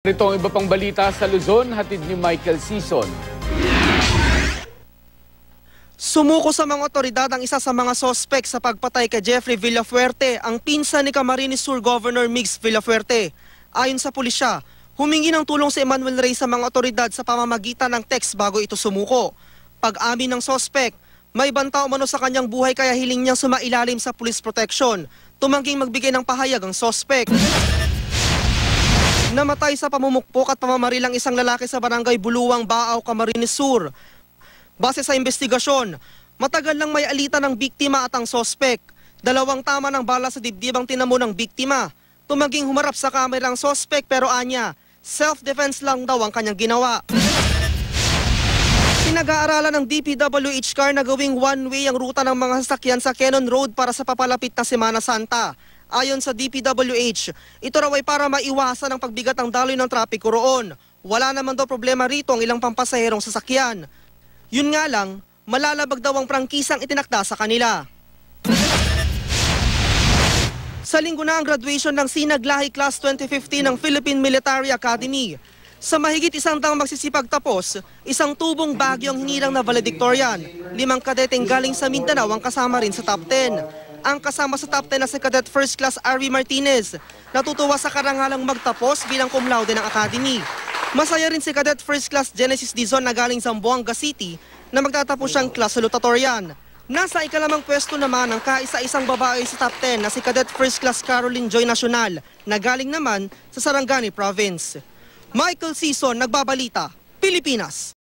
Ito ang iba pang balita sa Luzon, hatid ni Michael Sison. Sumuko sa mga otoridad ang isa sa mga sospek sa pagpatay kay Jeffrey Villafuerte, ang pinsan ni Camarines Sur Governor Mix Villafuerte. Ayon sa pulisya, humingi ng tulong si Emmanuel Rey sa mga otoridad sa pamamagitan ng text bago ito sumuko. Pag-amin ng sospek, may banta umano sa kanyang buhay kaya hiling niyang sumailalim sa police protection. Tumangging magbigay ng pahayag ang sospek. Namatay sa pamumukpok at pamamaril ang isang lalaki sa barangay Buluwang, Baaw, Camarines Sur. Base sa investigasyon, matagal lang may alitan ng biktima at ang sospek. Dalawang tama ng bala sa dibdib ang tinamo ng biktima. Tumaging humarap sa kamera ang sospek pero anya, self-defense lang daw ang kanyang ginawa. Pinag-aaralan ng DPWH car na gawing one-way ang ruta ng mga sasakyan sa Cannon Road para sa papalapit na Semana Santa. Ayon sa DPWH, ito raw ay para maiwasan ang pagbigat ng daloy ng trapiko roon. Wala naman daw problema rito ang ilang pampasaherong sasakyan. Yun nga lang, malalabag daw ang prangkisang itinakda sa kanila. Sa linggo na ang graduation ng Sinaglahi Class 2015 ng Philippine Military Academy. Sa mahigit isang daang magsisipag tapos, isang tubong bagyo ang hinirang na valedictorian. Limang kadeteng galing sa Mindanao ang kasama rin sa top 10. Ang kasama sa top 10 na si Cadet First Class Arby Martinez. Natutuwa sa karangalang magtapos bilang cum laude ng Academy. Masaya rin si Cadet First Class Genesis Dizon na galing Zamboanga City na magtatapos siyang class salutatorian. Nasa ikalamang pwesto naman ang kaisa-isang babae sa top 10 na si Cadet First Class Caroline Joy Nacional na galing naman sa Sarangani Province. Michael Sison, Nagbabalita, Pilipinas.